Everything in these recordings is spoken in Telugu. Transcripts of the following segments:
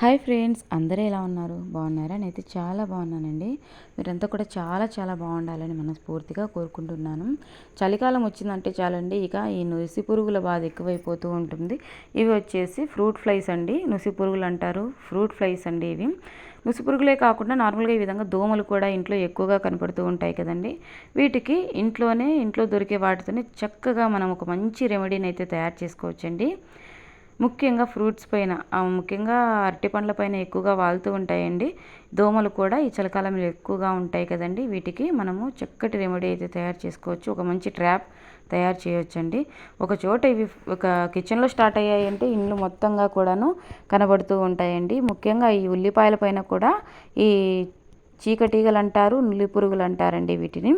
హాయ్ ఫ్రెండ్స్ అందరూ ఎలా ఉన్నారు? బాగున్నారా? నేనైతే చాలా బాగున్నానండి. మీరంతా కూడా చాలా చాలా బాగుండాలని మనస్ఫూర్తిగా కోరుకుంటున్నాను. చలికాలం వచ్చిందంటే చాలండి ఇక ఈ నుసి పురుగుల బాధ ఎక్కువైపోతూ ఉంటుంది. ఇవి వచ్చేసి ఫ్రూట్ ఫ్లైస్ అండి. నుసి పురుగులు అంటారు. ఫ్రూట్ ఫ్లైస్ అండి ఇవి. నుసి పురుగులే కాకుండా నార్మల్గా ఈ విధంగా దోమలు కూడా ఇంట్లో ఎక్కువగా కనపడుతూ ఉంటాయి కదండి. వీటికి ఇంట్లోనే ఇంట్లో దొరికే వాటితోనే చక్కగా మనం ఒక మంచి రెమెడీని అయితే తయారు చేసుకోవచ్చండి. ముఖ్యంగా ఫ్రూట్స్ పైన ముఖ్యంగా అరటి పండ్ల పైన ఎక్కువగా వాలుతూ ఉంటాయండి. దోమలు కూడా ఈ చలికాలంలో ఎక్కువగా ఉంటాయి కదండి. వీటికి మనము చక్కటి రెమెడీ అయితే తయారు చేసుకోవచ్చు. ఒక మంచి ట్రాప్ తయారు చేయొచ్చండి. ఒక చోట ఇవి ఒక కిచెన్లో స్టార్ట్ అయ్యాయంటే ఇండ్లు మొత్తంగా కూడాను కనబడుతూ ఉంటాయండి. ముఖ్యంగా ఈ ఉల్లిపాయల పైన కూడా ఈ చీకటీగలు అంటారు నులి పురుగులు అంటారండి వీటిని.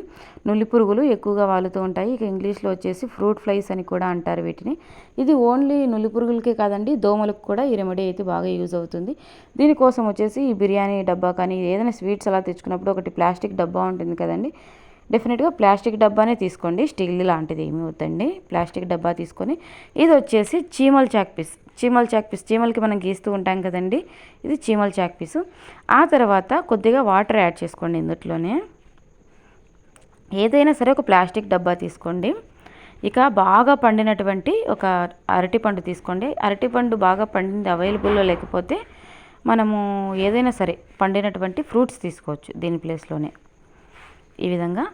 నులి పురుగులు ఎక్కువగా వాలుతూ ఉంటాయి. ఇక ఇంగ్లీష్లో వచ్చేసి ఫ్రూట్ ఫ్లైస్ అని కూడా అంటారు వీటిని. ఇది ఓన్లీ నులి పురుగులకే కాదండి దోమలకు కూడా ఈ రెమెడీ అయితే బాగా యూజ్ అవుతుంది. దీనికోసం వచ్చేసి ఈ బిర్యానీ డబ్బా కానీ ఏదైనా స్వీట్స్ అలా తెచ్చుకున్నప్పుడు ఒకటి ప్లాస్టిక్ డబ్బా ఉంటుంది కదండి. డెఫినెట్గా ప్లాస్టిక్ డబ్బానే తీసుకోండి స్టీల్ లాంటిది ఏమి వద్దండి. ప్లాస్టిక్ డబ్బా తీసుకొని ఇది వచ్చేసి చీమల్ చాక్ పీస్. చీమల చాక్ పీస్ చీమలకి మనం గీస్తూ ఉంటాం కదండి. ఇది చీమల చాక్ పీసు. ఆ తర్వాత కొద్దిగా వాటర్ యాడ్ చేసుకోండి ఇందులోనే ఏదైనా సరే ఒక ప్లాస్టిక్ డబ్బా తీసుకోండి. ఇక బాగా పండినటువంటి ఒక అరటిపండు తీసుకోండి. అరటిపండు బాగా పండింది అవైలబుల్లో లేకపోతే మనము ఏదైనా సరే పండినటువంటి ఫ్రూట్స్ తీసుకోవచ్చు దీని ప్లేస్లోనే. ఈ విధంగా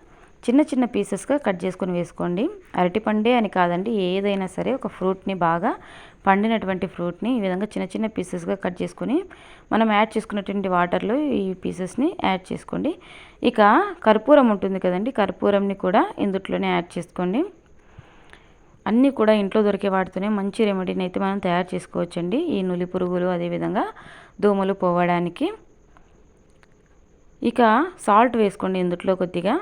చిన్న చిన్న పీసెస్గా కట్ చేసుకొని వేసుకోండి. అరటిపండే అని కాదండి ఏదైనా సరే ఒక ఫ్రూట్ని బాగా పండినటువంటి ఫ్రూట్ని ఈ విధంగా చిన్న చిన్న పీసెస్గా కట్ చేసుకొని మనం యాడ్ చేసుకున్నటువంటి వాటర్లో ఈ పీసెస్ని యాడ్ చేసుకోండి. ఇక కర్పూరం ఉంటుంది కదండి కర్పూరంని కూడా ఇందుట్లోనే యాడ్ చేసుకోండి. అన్నీ కూడా ఇంట్లో దొరికే వాటితోనే మంచి రెమెడీని అయితే మనం తయారు చేసుకోవచ్చండి. ఈ నులి పురుగులు అదేవిధంగా దోమలు పోవడానికి. ఇక సాల్ట్ వేసుకోండి ఇందుట్లో కొద్దిగా.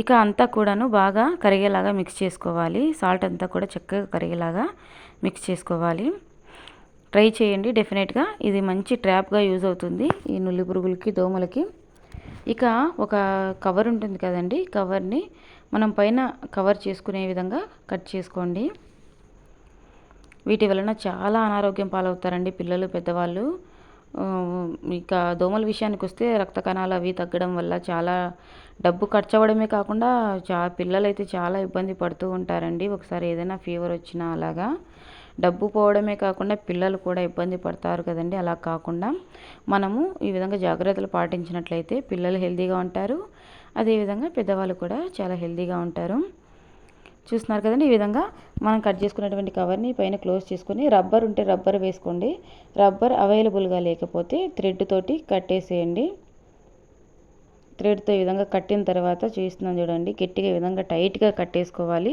ఇక అంతా కూడాను బాగా కరిగేలాగా మిక్స్ చేసుకోవాలి. సాల్ట్ అంతా కూడా చక్కగా కరిగేలాగా మిక్స్ చేసుకోవాలి. ట్రై చేయండి డెఫినెట్గా ఇది మంచి ట్రాప్గా యూజ్ అవుతుంది ఈ నుల్లి పురుగులకి దోమలకి. ఇక ఒక కవర్ ఉంటుంది కదండి కవర్ని మనం పైన కవర్ చేసుకునే విధంగా కట్ చేసుకోండి. వీటి వలన చాలా అనారోగ్యం పాలవుతారండి పిల్లలు పెద్దవాళ్ళు. ఇక దోమల విషయానికి వస్తే రక్త కణాలు అవి తగ్గడం వల్ల చాలా డబ్బు ఖర్చు అవ్వడమే కాకుండా చా పిల్లలైతే చాలా ఇబ్బంది పడుతూ ఉంటారండి. ఒకసారి ఏదైనా ఫీవర్ వచ్చినా అలాగా డబ్బు పోవడమే కాకుండా పిల్లలు కూడా ఇబ్బంది పడతారు కదండి. అలా కాకుండా మనము ఈ విధంగా జాగ్రత్తలు పాటించినట్లయితే పిల్లలు హెల్తీగా ఉంటారు. అదేవిధంగా పెద్దవాళ్ళు కూడా చాలా హెల్తీగా ఉంటారు. చూస్తున్నారు కదండి ఈ విధంగా మనం కట్ చేసుకున్నటువంటి కవర్ని పైన క్లోజ్ చేసుకొని రబ్బర్ ఉంటే రబ్బర్ వేసుకోండి. రబ్బర్ అవైలబుల్గా లేకపోతే థ్రెడ్ తోటి కట్టేసేయండి. థ్రెడ్తో ఈ విధంగా కట్టిన తర్వాత చూస్తున్నాను చూడండి గట్టిగా ఈ విధంగా టైట్గా కట్టేసుకోవాలి.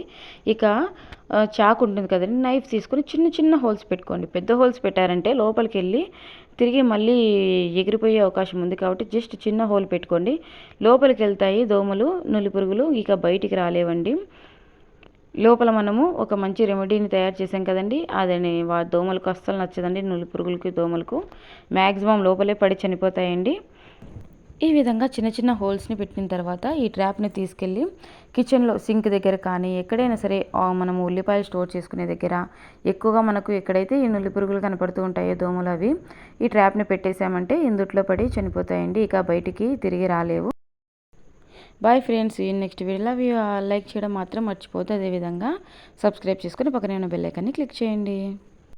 ఇక చాకు ఉంటుంది కదండి నైఫ్ తీసుకొని చిన్న చిన్న హోల్స్ పెట్టుకోండి. పెద్ద హోల్స్ పెట్టారంటే లోపలికి వెళ్ళి తిరిగి మళ్ళీ ఎగిరిపోయే అవకాశం ఉంది కాబట్టి జస్ట్ చిన్న హోల్ పెట్టుకోండి. లోపలికి వెళ్తాయి దోమలు నులి పురుగులు ఇక బయటికి రాలేవండి. లోపల మనము ఒక మంచి రెమెడీని తయారు చేసాం కదండి అదని వా దోమలకు అస్సలు నచ్చదండి నులి పురుగులకి దోమలకు. మ్యాక్సిమం లోపలే పడి చనిపోతాయండి. ఈ విధంగా చిన్న చిన్న హోల్స్ని పెట్టిన తర్వాత ఈ ట్రాప్ని తీసుకెళ్ళి కిచెన్లో సింక్ దగ్గర కానీ ఎక్కడైనా సరే మనము ఉల్లిపాయలు స్టోర్ చేసుకునే దగ్గర ఎక్కువగా మనకు ఎక్కడైతే ఈ నుల్లి పురుగులు కనపడుతూ ఉంటాయో దోమలు అవి ఈ ట్రాప్ని పెట్టేశామంటే ఇందుట్లో పడి చనిపోతాయండి. ఇక బయటికి తిరిగి రాలేవు. బాయ్ ఫ్రెండ్స్ ఈ నెక్స్ట్ వీడియోలో లైక్ చేయడం మాత్రం మర్చిపోతే అదేవిధంగా సబ్స్క్రైబ్ చేసుకుని పక్కనే ఉన్న బెల్లైకాన్ని క్లిక్ చేయండి.